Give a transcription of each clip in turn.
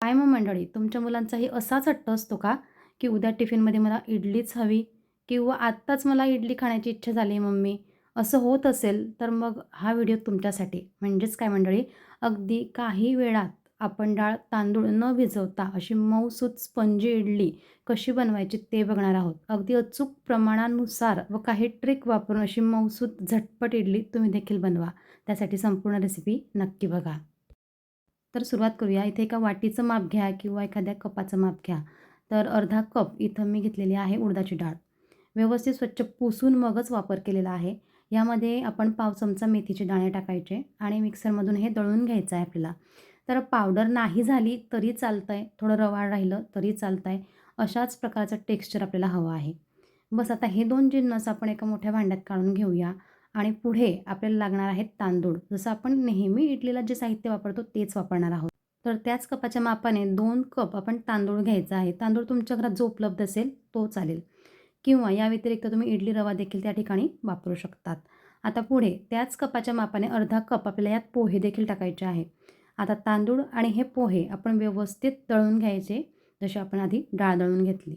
काय मग मंडळी? तुमच्या मुलांचाही असाच हट्ट असतो का? की उद्या टिफिनमध्ये मला इडलीच हवी किंवा आत्ताच मला इडली खाण्याची इच्छा झाली मम्मी असं होत असेल तर मग हा व्हिडिओ तुमच्यासाठी. म्हणजेच काय मंडळी? अगदी काही वेळात आपण डाळ तांदूळ न भिजवता अशी मऊसूत स्पंजी इडली कशी बनवायची ते बघणार आहोत. अगदी अचूक प्रमाणानुसार व काही ट्रिक वापरून अशी मऊसूत झटपट इडली तुम्ही देखील बनवा. त्यासाठी संपूर्ण रेसिपी नक्की बघा. तर सुरुवात करूया. इथे एका वाटीचं माप घ्या किंवा एखाद्या कपाचं माप घ्या. तर अर्धा कप इथं मी घेतलेली आहे उडदाची डाळ. व्यवस्थित स्वच्छ पुसून मगच वापर केलेला आहे. यामध्ये आपण पाव चमचा मेथीचे दाणे टाकायचे आणि मिक्सरमधून हे दळून घ्यायचं आहे आपल्याला. तर पावडर नाही झाली तरी चालतं आहे थोडं रवाळ राहिलं तरी चालतं आहे अशाच प्रकारचं टेक्स्चर आपल्याला हवं आहे. बस आता हे दोन जिन्नस आपण एका मोठ्या भांड्यात काढून घेऊया. आणि पुढे आपल्याला लागणार आहेत तांदूळ. जसं आपण नेहमी इडलीला जे साहित्य वापरतो तेच वापरणार आहोत. तर त्याच कपाच्या मापाने दोन कप आपण तांदूळ घ्यायचा आहे. तांदूळ तुमच्या घरात जो उपलब्ध असेल तो चालेल. किंवा या व्यतिरिक्त तुम्ही इडली रवा देखील त्या ठिकाणी वापरू शकतात. आता पुढे त्याच कपाच्या मापाने अर्धा कप आपल्याला यात पोहे देखील टाकायचे आहे. आता तांदूळ आणि हे पोहे आपण व्यवस्थित तळून घ्यायचे जसे आपण आधी डाळ दळून घेतली.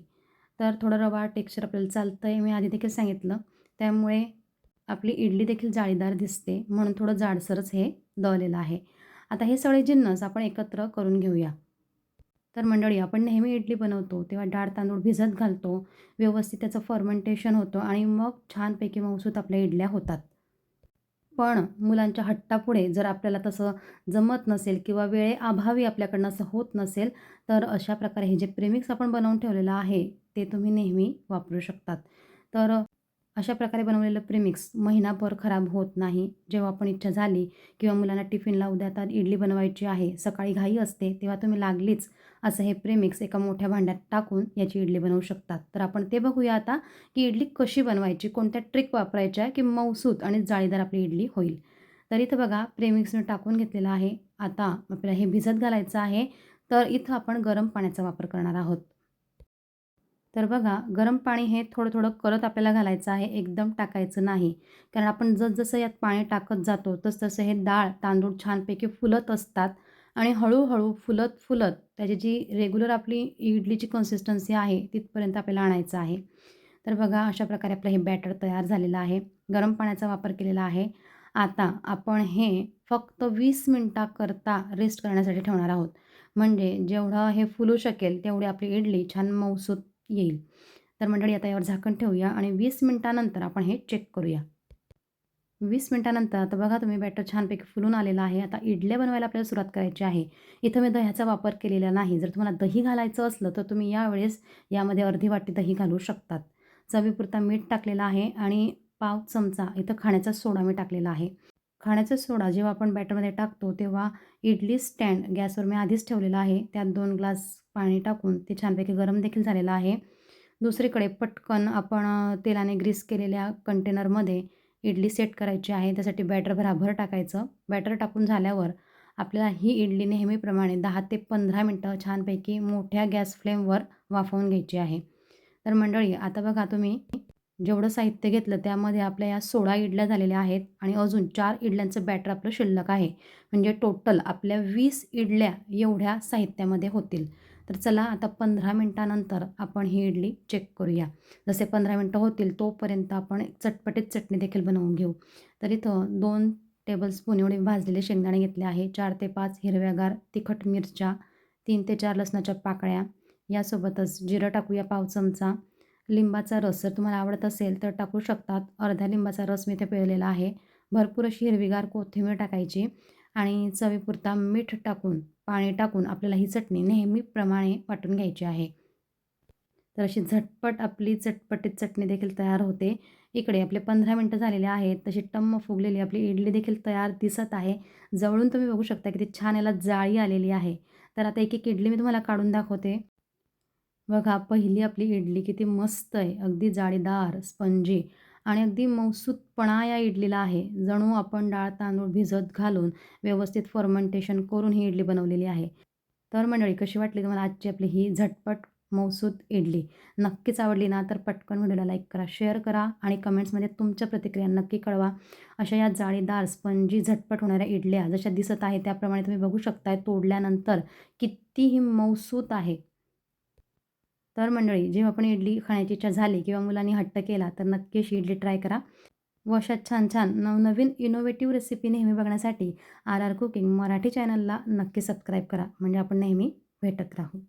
तर थोडं रवा टेक्स्चर आपल्याला चालतं आहे मी आधी देखील सांगितलं. त्यामुळे आपली इडली देखील जाळीदार दिसते म्हणून थोडं जाडसरच हे दळलेलं आहे. आता हे सगळे जिन्नस आपण एकत्र करून घेऊया. तर मंडळी आपण नेहमी इडली बनवतो तेव्हा डाळ तांदूळ भिजत घालतो व्यवस्थित त्याचं फर्मेंटेशन होतं आणि मग छानपैकी मौसूत आपल्या इडल्या होतात. पण मुलांच्या हट्टापुढे जर आपल्याला तसं जमत नसेल किंवा वेळेअभावी आपल्याकडनं असं होत नसेल तर अशा प्रकारे हे जे प्रेमिक्स आपण बनवून ठेवलेलं आहे ते तुम्ही नेहमी वापरू शकतात. तर अशा प्रकारे बनवलेलं प्रेमिक्स महिनाभर खराब होत नाही. जेव्हा आपण इच्छा झाली किंवा मुलांना टिफिनला उद्या आता इडली बनवायची आहे सकाळी घाई असते तेव्हा तुम्ही लागलीच असं हे प्रेमिक्स एका मोठ्या भांड्यात टाकून याची इडली बनवू शकतात. तर आपण ते बघूया आता की इडली कशी बनवायची कोणत्या ट्रिक वापरायच्या की मऊसूत आणि जाळीदार आपली इडली होईल. तर इथं बघा प्रेमिक्सनं टाकून घेतलेलं आहे. आता आपल्याला हे भिजत घालायचं आहे. तर इथं आपण गरम पाण्याचा वापर करणार आहोत. तर बघा गरम पाणी हे थोडं थोडं करत आपल्याला घालायचं आहे एकदम टाकायचं नाही. कारण आपण जसजसं यात पाणी टाकत जातो तसतसं हे डाळ तांदूळ छानपैकी फुलत असतात आणि हळूहळू फुलत फुलत त्याची जी रेग्युलर आपली इडलीची कन्सिस्टन्सी आहे तिथपर्यंत आपल्याला आणायचं आहे. तर बघा अशा प्रकारे आपलं हे बॅटर तयार झालेलं आहे. गरम पाण्याचा वापर केलेला आहे. आता आपण हे फक्त वीस मिनटाकरता रेस्ट करण्यासाठी ठेवणार आहोत. म्हणजे जेवढं हे फुलू शकेल तेवढी आपली इडली छान मऊसूत येईल. तर मंडळी आता यावर झाकण ठेवूया आणि वीस मिनटानंतर आपण हे चेक करूया. वीस मिनटानंतर आता बघा तुम्ही बॅटर छानपैकी फुलून आलेला आहे. आता इडल्या बनवायला आपल्याला सुरुवात करायची आहे. इथं मी दह्याचा वापर केलेला नाही. जर तुम्हाला दही घालायचं असलं तर तुम्ही यावेळेस यामध्ये अर्धी वाटी दही घालू शकतात. चवीपुरता मीठ टाकलेला आहे आणि पाव चमचा इथं खाण्याचा सोडा मी टाकलेला आहे. खाण्याचा सोडा जेव्हा आपण बॅटरमध्ये टाकतो तेव्हा इडली स्टँड गॅसवर मी आधीच ठेवलेला आहे. त्यात दोन ग्लास पाणी टाकून ते छानपैकी गरम देखील झालेलं आहे. दुसरीकडे पटकन आपण तेलाने ग्रीस केलेल्या कंटेनरमध्ये इडली सेट करायची आहे. त्यासाठी बॅटर भराभर टाकायचं. बॅटर टाकून झाल्यावर आपल्याला ही इडली नेहमीप्रमाणे दहा ते पंधरा मिनटं छानपैकी मोठ्या गॅस फ्लेमवर वाफवून घ्यायची आहे. तर मंडळी आता बघा तुम्ही जेवढं साहित्य घेतलं त्यामध्ये आपल्या या सोळा इडल्या झालेल्या आहेत आणि अजून चार इडल्यांचं बॅटर आपलं शिल्लक आहे. म्हणजे टोटल आपल्या वीस इडल्या एवढ्या साहित्यामध्ये होतील. तर चला आता पंधरा मिनटानंतर आपण ही इडली चेक करूया. जसे पंधरा मिनटं होतील तोपर्यंत आपण चटपटीत चटणी देखील बनवून घेऊ. तर इथं दोन टेबलस्पून एवढे भाजलेले शेंगदाणे घेतले आहे. चार ते पाच हिरव्यागार तिखट मिरच्या तीन ते चार लसणाच्या पाकळ्या. यासोबतच जिरं टाकूया पाव चमचा. लिंबाचा रस जर तुम्हाला आवडत असेल तर टाकू शकतात. अर्ध्या लिंबाचा रस मी इथे पिळलेला आहे. भरपूर अशी हिरवीगार कोथिंबीर टाकायची आणि चवीपुरता मीठ टाकून पाणी टाकून आपल्याला ही चटणी नेहमीप्रमाणे वाटून घ्यायची आहे. तर अशी झटपट आपली चटपटीत चटणी देखील तयार होते. इकडे आपले पंधरा मिनटं झालेले आहेत. तशी टम्म फुगलेली आपली इडली देखील तयार दिसत आहे. जवळून तुम्ही बघू शकता किती छान याला जाळी आलेली आहे. तर आता एक एक इडली मी तुम्हाला काढून दाखवते. बघा पहिली आपली इडली किती मस्त आहे. अगदी जाळीदार स्पंजी आणि अगदी मौसूतपणा या इडलीला आहे. जणू आपण डाळ तांदूळ भिजत घालून व्यवस्थित फर्मेंटेशन करून ही इडली बनवलेली आहे. तर मंडळी कशी वाटली तुम्हाला आजची आपली ही झटपट मौसूद इडली? नक्कीच आवडली ना? तर पटकन व्हिडिओला लाईक करा शेअर करा आणि कमेंट्समध्ये तुमच्या प्रतिक्रिया नक्की कळवा. अशा या जाळीदार स्पंजी झटपट होणाऱ्या इडल्या जशा दिसत आहे त्याप्रमाणे तुम्ही बघू शकताय तोडल्यानंतर कितीही मौसूत आहे. तर मंडळी जेव्हा पण इडली खाण्याची इच्छा झाली किंवा मुलांनी हट्ट केला तर नक्की अशी इडली ट्राय करा. व अशा छान छान नवनवीन इनोव्हेटिव्ह रेसिपी नेहमी बघण्यासाठी आर आर कुकिंग मराठी चॅनलला नक्की सबस्क्राईब करा. म्हणजे आपण नेहमी भेटत राहू.